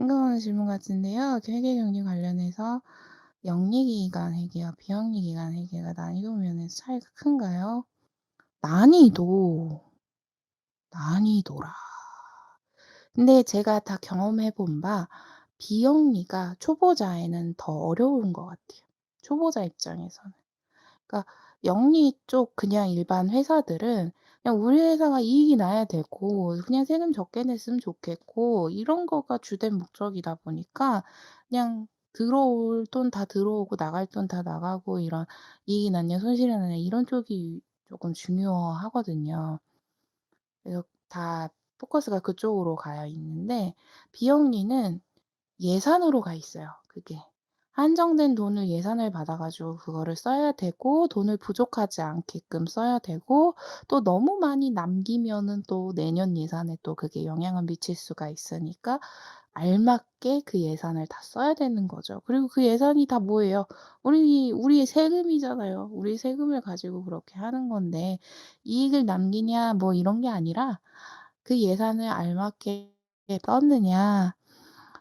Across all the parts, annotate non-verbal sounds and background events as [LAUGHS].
뜬금없는 질문 같은데요. 회계 정리 관련해서 영리기간 회계와 비영리기간 회계가 난이도 면에서 차이가 큰가요? 난이도, 난이도라. 근데 제가 다 경험해 본 바 비영리가 초보자에는 더 어려운 것 같아요, 초보자 입장에서는. 그러니까 영리 쪽 그냥 일반 회사들은 그냥 우리 회사가 이익이 나야 되고 그냥 세금 적게 냈으면 좋겠고 이런 거가 주된 목적이다 보니까 그냥 들어올 돈 다 들어오고 나갈 돈 다 나가고 이런 이익이 났냐 손실이 났냐 이런 쪽이 쪼끔 중요하거든요. 그래서 다 포커스가 그쪽으로 가 있는데 비영리는 예산으로 가 있어요 그게. 한정된 돈을 예산을 받아 가지고 그거를 써야 되고 돈을 부족하지 않게끔 써야 되고 또 너무 많이 남기면은 또 내년 예산에 또 그게 영향을 미칠 수가 있으니까 알맞게 그 예산을 다 써야 되는 거죠. 그리고 그 예산이 다 뭐예요? 우리 우리의 세금이잖아요. 우리 세금을 가지고 그렇게 하는 건데 이익을 남기냐 뭐 이런 게 아니라 그 예산을 알맞게 썼느냐.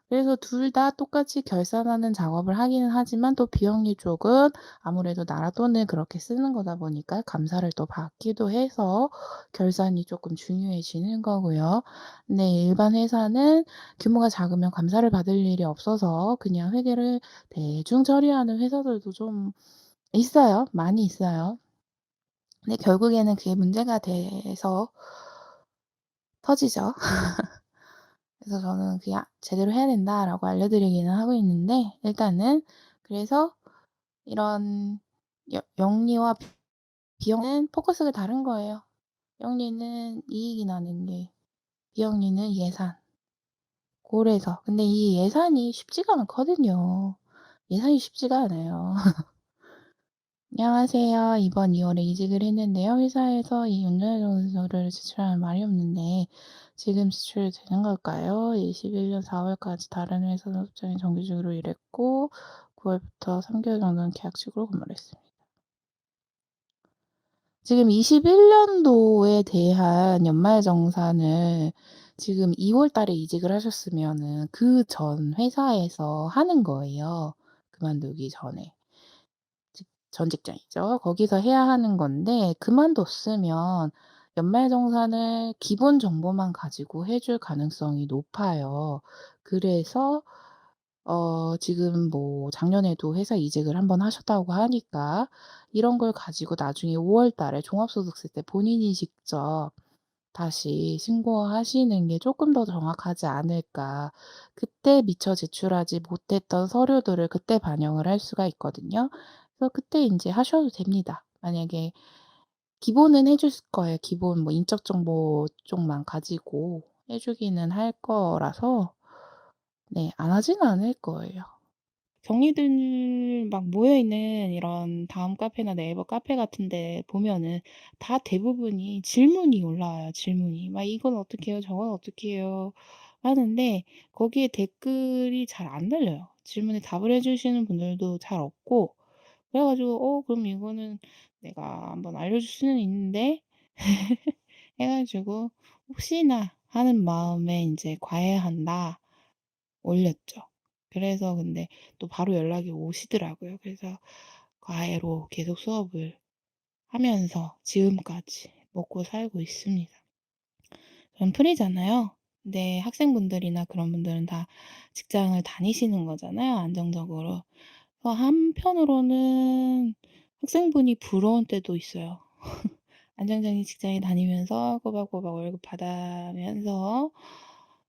그래서 둘 다 똑같이 결산하는 작업을 하기는 하지만 또 비영리 쪽은 아무래도 나라 돈을 그렇게 쓰는 거다 보니까 감사를 또 받기도 해서 결산이 쪼끔 중요해지는 거고요. 근데 일반 회사는 규모가 작으면 감사를 받을 일이 없어서 그냥 회계를 대충 처리하는 회사들도 좀 있어요. 많이 있어요. 근데 결국에는 그게 문제가 돼서 터지죠. [LAUGHS] 그래서 저는 그냥 "제대로 해야 된다."라고 알려드리기는 하고 있는데 일단은 그래서 이런 영 영리와 비영리는 포커스가 다른 거예요. 영리는 이익이 나는 게 비영리는 예산. 고래서 근데 이 예산이 쉽지가 않거든요. 예산이 쉽지가 않아요. [LAUGHS] "안녕하세요. 이번 2 월에 이직을 했는데요. 회사에서 이 연장전서를 제출하면 말이 없는데 지금 제출해도 되는 걸까요? 21년 4 월까지 다른 회사 소속장에 정규직으로 일했고 9 월부터 3 개월 정도는 계약직으로 근무를 했습니다." 지금 21 년도에 대한 연말정산을 지금 2 월 달에 이직을 하셨으면은 그 전 회사에서 하는 거예요, 그만두기 전에. 직전 직장이죠. 거기서 해야 하는 건데 그만뒀으면 연말정산을 기본 정보만 가지고 해줄 가능성이 높아요. 그래서 어 지금 뭐 작년에도 회사 이직을 1번 하셨다고 하니까 이런 걸 가지고 나중에 5 월 달에 종합소득세 때 본인이 직접 다시 신고하시는 게 쪼끔 더 정확하지 않을까. 그때 미처 제출하지 못했던 서류들을 그때 반영을 할 수가 있거든요. 그래서 그때 인제 하셔도 됩니다. 만약에 기본은 해줄 거예요. 기본 뭐 인적 정보 쪽만 가지고 해 주기는 할 거라서 네 안 하지는 않을 거예요. 경리들 막 모여 있는 이런 다음 카페나 네이버 카페 같은 데 보면은 다 대부분이 질문이 올라와요, 질문이. 막 "이건 어떻게 해요? 저건 어떻게 해요?" 하는데 거기에 댓글이 잘 안 달려요. 질문에 답을 해 주시는 분들도 잘 없고 그래 가지고 '어 그럼 이거는 내가 한번 알려줄 수는 있는데.' [LAUGHS] 해 가지고 혹시나 하는 마음에 인제 "과외한다." 올렸죠. 그래서 근데 또 바로 연락이 오시더라고요. 그래서 과외로 계속 수업을 하면서 지금까지 먹고 살고 있습니다. 전 프리잖아요. 근데 학생분들이나 그런 분들은 다 직장을 다니시는 거잖아요, 안정적으로. 어 한편으로는 학생분이 부러운 때도 있어요. [LAUGHS] 안정적인 직장에 다니면서 꼬박꼬박 월급 받으면서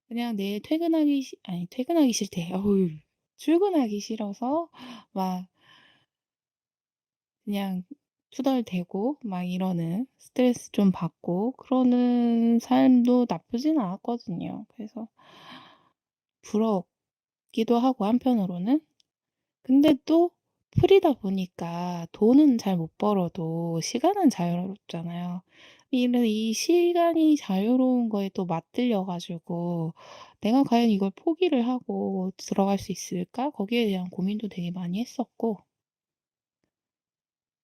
그냥 내일 퇴근하기 싫 아니 퇴근하기 싫대. [LAUGHS] 어우 출근하기 싫어서 막 그냥 투덜대고 막 이러는 스트레스 좀 받고 그러는 삶도 나쁘진 않았거든요. 그래서 부럽기도 하고 한편으로는. 근데 또 프리다 보니까 돈은 잘 못 벌어도 시간은 자유롭잖아요. 이런 이 시간이 자유로운 거에 또 맞들려 가지고 '내가 과연 이걸 포기를 하고 들어갈 수 있을까?' 거기에 대한 고민도 되게 많이 했었고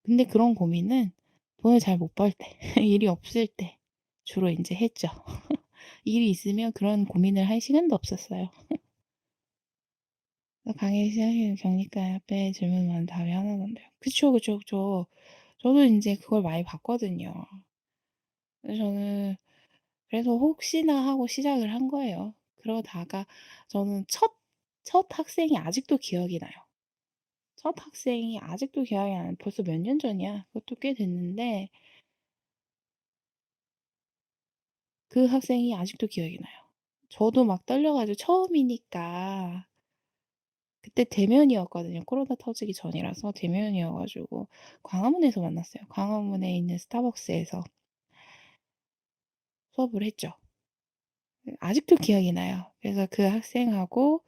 근데 그런 고민은 돈을 잘 못 벌 때 [LAUGHS] 일이 없을 때 주로 인제 했죠. [LAUGHS] 일이 있으면 그런 고민을 할 시간도 없었어요. 강의 시작에는 격리과 앞에 질문만 답이 하나도 안 돼요. 그쵸, 그쵸, 그쵸. 저도 인제 그걸 많이 봤거든요. 그래서 저는 그래서 혹시나 하고 시작을 한 거예요. 그러다가 저는 첫 첫 학생이 아직도 기억이 나요. 첫 학생이 아직도 기억이 나요. 벌써 몇 년 전이야. 그것도 꽤 됐는데 그 학생이 아직도 기억이 나요. 저도 막 떨려 가지고 처음이니까 그때 대면이었거든요. 코로나 터지기 전이라서 대면이어 가지고 광화문에서 만났어요. 광화문에 있는 스타벅스에서 수업을 했죠. 그 아직도 기억이 나요. 그래서 그 학생하고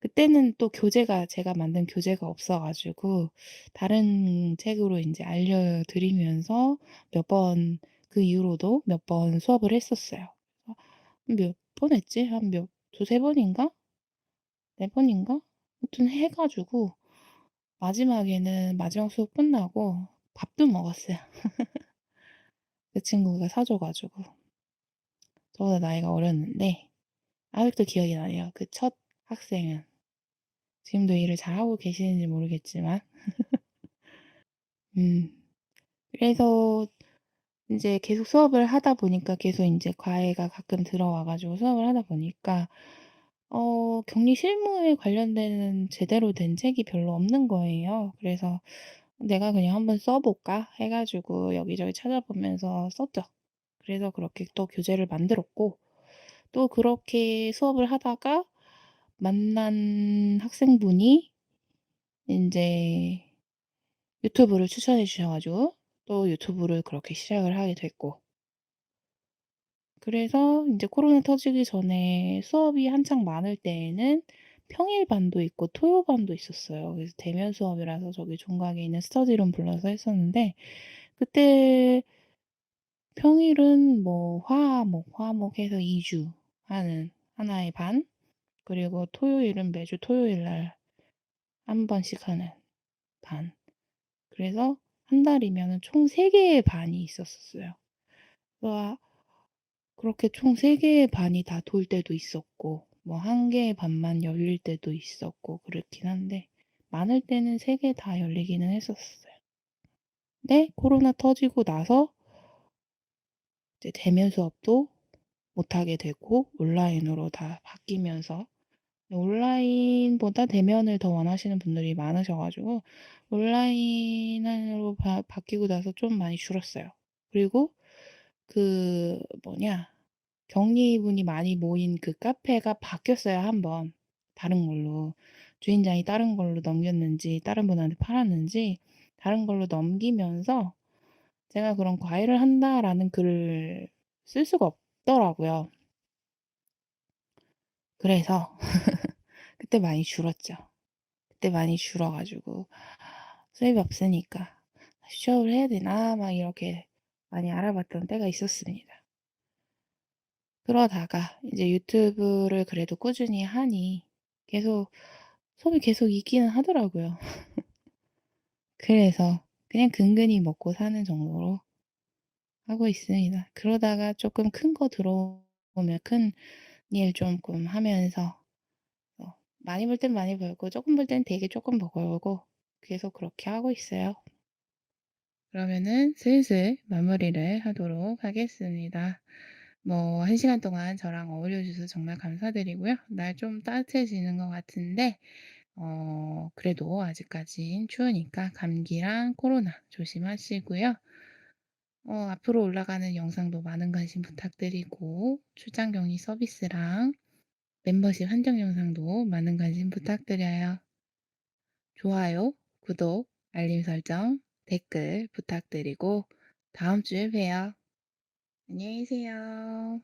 그때는 또 교재가 제가 만든 교재가 없어 가지고 다른 책으로 인제 알려 드리면서 몇 번 그 이후로도 몇 번 수업을 했었어요. 몇 번 했지? 한몇 두세 번인가? 네 번인가? 아무튼 해 가지고 마지막에는 마지막 수업 끝나고 밥도 먹었어요. [LAUGHS] 그 친구가 사줘 가지고. 저보다 나이가 어렸는데 아직도 기억이 나네요. 그 첫 학생은. 지금도 일을 잘하고 계시는지 모르겠지만. [LAUGHS] 음. 그래서 인제 계속 수업을 하다 보니까 계속 인제 과외가 가끔 들어와 가지고 수업을 하다 보니까 어 격리 실무에 관련된 제대로 된 책이 별로 없는 거예요. 그래서 '내가 그냥 한번 써 볼까?' 해 가지고 여기저기 찾아보면서 썼죠. 그래서 그렇게 또 교재를 만들었고 또 그렇게 수업을 하다가 만난 학생분이 인제 유튜브를 추천해 주셔 가지고 또 유튜브를 그렇게 시작을 하게 됐고 그래서 인제 코로나 터지기 전에 수업이 한창 많을 때에는 평일 반도 있고 토요 반도 있었어요. 그래서 대면 수업이라서 저기 종각에 있는 스터디룸 불러서 했었는데 그때 평일은 뭐 화목, 화목 해서 2 주 하는 하나의 반 그리고 토요일은 매주 토요일 날한 번씩 하는 반. 그래서 한 달이면은 총 3 개의 반이 있었었어요. 그래서 그렇게 총 3 개의 반이 다 돌 때도 있었고 뭐 1 개의 반만 열릴 때도 있었고 그렇긴 한데 많을 때는 3개 다 열리기는 했었어요. 근데 코로나 터지고 나서 이제 대면 수업도 못 하게 되고 온라인으로 다 바뀌면서 온라인보다 대면을 더 원하시는 분들이 많으셔 가지고 온라인으로 바 바뀌고 나서 좀 많이 줄었어요. 그리고 그 뭐냐 격리분이 많이 모인 그 카페가 바뀌었어요 한 번. 다른 걸로. 주인장이 다른 걸로 넘겼는지 다른 분한테 팔았는지 다른 걸로 넘기면서 제가 그런 "과외를 한다."라는 글을 쓸 수가 없더라고요. 그래서 [LAUGHS] 그때 많이 줄었죠. 그때 많이 줄어 가지고 수입이 없으니까 '취업을 해야 되나?' 막 이렇게 많이 알아봤던 때가 있었습니다. 그러다가 이제 유튜브를 그래도 꾸준히 하니 계속 수업이 계속 있기는 하더라고요. [LAUGHS] 그래서 그냥 근근히 먹고 사는 정도로 하고 있습니다. 그러다가 쪼끔 큰거 들어오면 큰일 쪼끔 하면서 어 많이 벌 땐 많이 벌고 쪼끔 벌땐 되게 쪼끔 벌고 계속 그렇게 하고 있어요. 그러면은 슬슬 마무리를 하도록 하겠습니다. 뭐1 시간 동안 저랑 어울려 주셔서 정말 감사드리고요. 날 좀 따뜻해지는 것 같은데 어 그래도 아직까진 추우니까 감기랑 코로나 조심하시고요. 어 앞으로 올라가는 영상도 많은 관심 부탁드리고 출장 격리 서비스랑 멤버십 한정 영상도 많은 관심 부탁드려요. 좋아요, 구독, 알림 설정, 댓글 부탁드리고 다음 주에 봬요. 안녕히 계세요.